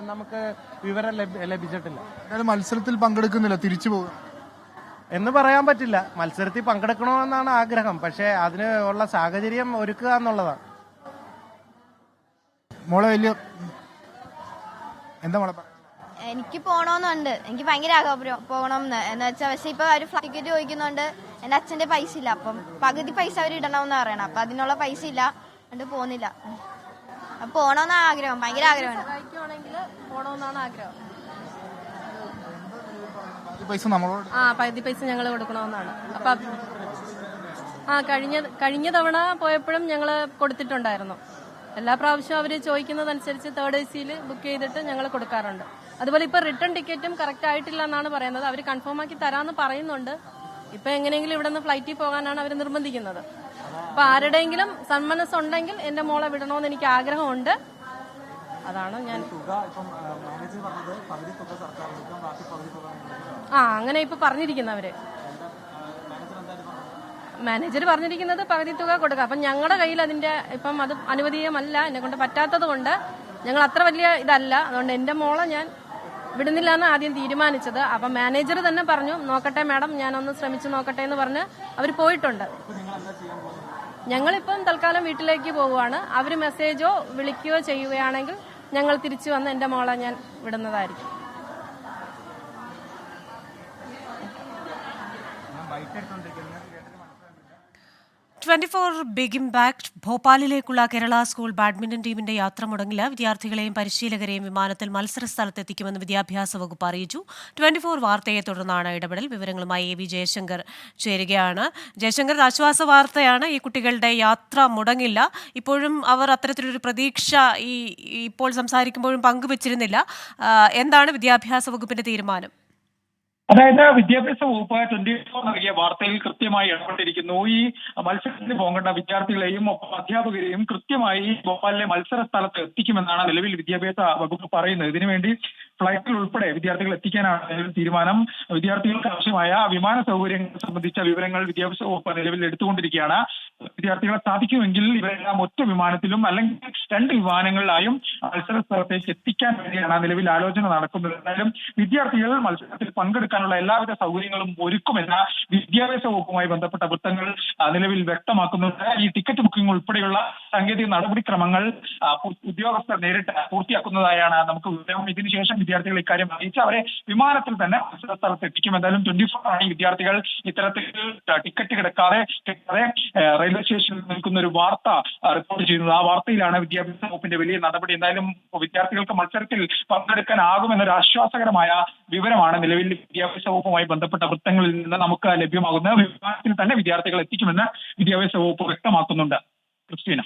നമുക്ക് വിവരം ലഭിച്ചിട്ടില്ല. എന്തായാലും മത്സരത്തിൽ പങ്കെടുക്കുന്നില്ല തിരിച്ചു പോകും. എന്ന് പറയാൻ പറ്റില്ല. മത്സരത്തിൽ പങ്കെടുക്കണമെന്നാണ് ആഗ്രഹം. പക്ഷേ അതിന് ഉള്ള സാഹചര്യം ഒരുക്കുക എന്നുള്ളതാണ്. മോളെ വലിയ എന്താ മോളെ എനിക്ക് പോണോന്നുണ്ട്. എനിക്ക് ഭയങ്കര ആഗ്രഹം പോകണം എന്ന് എന്ന് വെച്ചാൽ പക്ഷെ ഇപ്പൊ അവർ ഫ്ലൈറ്റ് ടിക്കറ്റ് ചോദിക്കുന്നുണ്ട് എന്റെ അച്ഛന്റെ പൈസ ഇല്ല. അപ്പം പകുതി പൈസ അവർ ഇടണമെന്ന് പറയണം. അപ്പൊ അതിനുള്ള പൈസ ഇല്ല. അതുകൊണ്ട് പോകുന്നില്ല. അപ്പൊ പോണോന്ന് ആഗ്രഹം ഭയങ്കര ആഗ്രഹമാണ് പോണമെന്നാണ് ആഗ്രഹം. പൈസ നമ്മളോട് ആ പകുതി പൈസ ഞങ്ങൾ കൊടുക്കണമെന്നാണ്. അപ്പൊ ആ കഴിഞ്ഞ കഴിഞ്ഞ തവണ പോയപ്പോഴും ഞങ്ങൾ കൊടുത്തിട്ടുണ്ടായിരുന്നു. എല്ലാ പ്രാവശ്യവും അവർ ചോദിക്കുന്നതനുസരിച്ച് തേർഡ് എ സിയിൽ ബുക്ക് ചെയ്തിട്ട് ഞങ്ങൾ കൊടുക്കാറുണ്ട്. അതുപോലെ ഇപ്പൊ റിട്ടേൺ ടിക്കറ്റും കറക്റ്റ് ആയിട്ടില്ല എന്നാണ് പറയുന്നത്. അവർ കൺഫേം ആക്കി തരാമെന്ന് പറയുന്നുണ്ട്. ഇപ്പൊ എങ്ങനെയെങ്കിലും ഇവിടെ നിന്ന് ഫ്ലൈറ്റിൽ പോകാനാണ് അവർ നിർബന്ധിക്കുന്നത്. അപ്പൊ ആരുടെയെങ്കിലും സന്മനസ്സുണ്ടെങ്കിൽ എന്റെ മോളെ വിടണമെന്ന് എനിക്ക് ആഗ്രഹമുണ്ട്. അതാണ് ഞാൻ ആ അങ്ങനെ ഇപ്പൊ പറഞ്ഞിരിക്കുന്നവര്. മാനേജർ പറഞ്ഞിരിക്കുന്നത് പകുതി തുക കൊടുക്കുക. അപ്പം ഞങ്ങളുടെ കയ്യിൽ അതിന്റെ ഇപ്പം അത് അനുവദീയമല്ല എന്നെ കൊണ്ട് പറ്റാത്തത് കൊണ്ട് ഞങ്ങൾ അത്ര വലിയ ഇതല്ല. അതുകൊണ്ട് എന്റെ മോളെ ഞാൻ വിടുന്നില്ല എന്ന് ആദ്യം തീരുമാനിച്ചത്. അപ്പം മാനേജർ തന്നെ പറഞ്ഞു നോക്കട്ടെ മാഡം ഞാനൊന്ന് ശ്രമിച്ചു നോക്കട്ടെ എന്ന് പറഞ്ഞ് അവർ പോയിട്ടുണ്ട്. ഞങ്ങളിപ്പം തൽക്കാലം വീട്ടിലേക്ക് പോവുകയാണ്. അവർ മെസ്സേജോ വിളിക്കുകയോ ചെയ്യുകയാണെങ്കിൽ ഞങ്ങൾ തിരിച്ചു വന്ന് എന്റെ മോളെ ഞാൻ വിടുന്നതായിരിക്കും. ട്വന്റി ഫോർ ബിഗ് ഇംപാക്ട് ഭോപ്പാലിലേക്കുള്ള കേരള സ്കൂൾ ബാഡ്മിന്റൺ ടീമിന്റെ യാത്ര മുടങ്ങില്ല. വിദ്യാർത്ഥികളെയും പരിശീലകരെയും വിമാനത്തിൽ മത്സര സ്ഥലത്തെത്തിക്കുമെന്ന് വിദ്യാഭ്യാസ വകുപ്പ് അറിയിച്ചു. ട്വന്റി ഫോർ വാർത്തയെ തുടർന്നാണ് ഇടപെടൽ. വിവരങ്ങളുമായി എ വി ജയശങ്കർ ചേരുകയാണ്. ജയശങ്കർ ആശ്വാസ വാർത്തയാണ്. ഈ കുട്ടികളുടെ യാത്ര മുടങ്ങില്ല. ഇപ്പോഴും അവർ അത്തരത്തിലൊരു പ്രതീക്ഷ ഈ ഇപ്പോൾ സംസാരിക്കുമ്പോഴും പങ്കുവച്ചിരുന്നില്ല. എന്താണ് വിദ്യാഭ്യാസ വകുപ്പിന്റെ തീരുമാനം? അതായത് വിദ്യാഭ്യാസ വകുപ്പ് ട്വന്റി ഫോർ നൽകിയ വാർത്തയിൽ കൃത്യമായി ഇടപെട്ടിരിക്കുന്നു. ഈ മത്സരത്തിന് പോകേണ്ട വിദ്യാർത്ഥികളെയും ഒപ്പം അധ്യാപകരെയും കൃത്യമായി ഭോപ്പാലിലെ മത്സര സ്ഥലത്ത് എത്തിക്കുമെന്നാണ് നിലവിൽ വിദ്യാഭ്യാസ വകുപ്പ് പറയുന്നത്. ഇതിനുവേണ്ടി ഫ്ലൈറ്റിൽ ഉൾപ്പെടെ വിദ്യാർത്ഥികൾ എത്തിക്കാനാണ് തീരുമാനം. വിദ്യാർത്ഥികൾക്ക് ആവശ്യമായ വിമാന സൗകര്യങ്ങൾ സംബന്ധിച്ച വിവരങ്ങൾ വിദ്യാഭ്യാസ വകുപ്പ് നിലവിൽ എടുത്തുകൊണ്ടിരിക്കുകയാണ്. വിദ്യാർത്ഥികളെ സാധിക്കുമെങ്കിൽ ഇവരെല്ലാം ഒറ്റ വിമാനത്തിലും അല്ലെങ്കിൽ രണ്ട് വിമാനങ്ങളിലായും മത്സര സ്ഥലത്തേക്ക് എത്തിക്കാൻ വേണ്ടിയാണ് നിലവിൽ ആലോചന നടക്കുന്നത്. എന്നാലും വിദ്യാർത്ഥികൾ മത്സരത്തിൽ പങ്കെടുക്കാനുള്ള എല്ലാവിധ സൗകര്യങ്ങളും ഒരുക്കുമെന്ന വിദ്യാഭ്യാസ വകുപ്പുമായി ബന്ധപ്പെട്ട വൃത്തങ്ങൾ നിലവിൽ വ്യക്തമാക്കുന്നുണ്ട്. ഈ ടിക്കറ്റ് ബുക്കിംഗ് ഉൾപ്പെടെയുള്ള സാങ്കേതിക നടപടിക്രമങ്ങൾ ഉദ്യോഗസ്ഥർ നേരിട്ട് പൂർത്തിയാക്കുന്നതായാണ് നമുക്ക് വിവരം. ഇതിനുശേഷം വിദ്യാർത്ഥികൾ ഇക്കാര്യം അറിയിച്ച് അവരെ വിമാനത്തിൽ തന്നെ സ്ഥലത്ത് എത്തിക്കും. എന്തായാലും ട്വന്റി ഫോർ ആണ് വിദ്യാർത്ഥികൾ ഇത്തരത്തിൽ ടിക്കറ്റ് കിടക്കാതെ കിട്ടാതെ റെയിൽവേ സ്റ്റേഷനിൽ നിൽക്കുന്ന ഒരു വാർത്ത റിപ്പോർട്ട് ചെയ്യുന്നത്. ആ വാർത്തയിലാണ് വിദ്യാഭ്യാസ വകുപ്പിന്റെ വലിയ നടപടി. എന്തായാലും വിദ്യാർത്ഥികൾക്ക് മത്സരത്തിൽ പങ്കെടുക്കാനാകുമെന്നൊരു ആശ്വാസകരമായ വിവരമാണ് നിലവിൽ വിദ്യാഭ്യാസ വകുപ്പുമായി ബന്ധപ്പെട്ട വൃത്തങ്ങളിൽ നിന്ന് നമുക്ക് ലഭ്യമാകുന്ന വിമാനത്തിൽ തന്നെ വിദ്യാർത്ഥികൾ എത്തിക്കുമെന്ന് വിദ്യാഭ്യാസ വകുപ്പ് വ്യക്തമാക്കുന്നുണ്ട്. ക്രിസ്റ്റീന.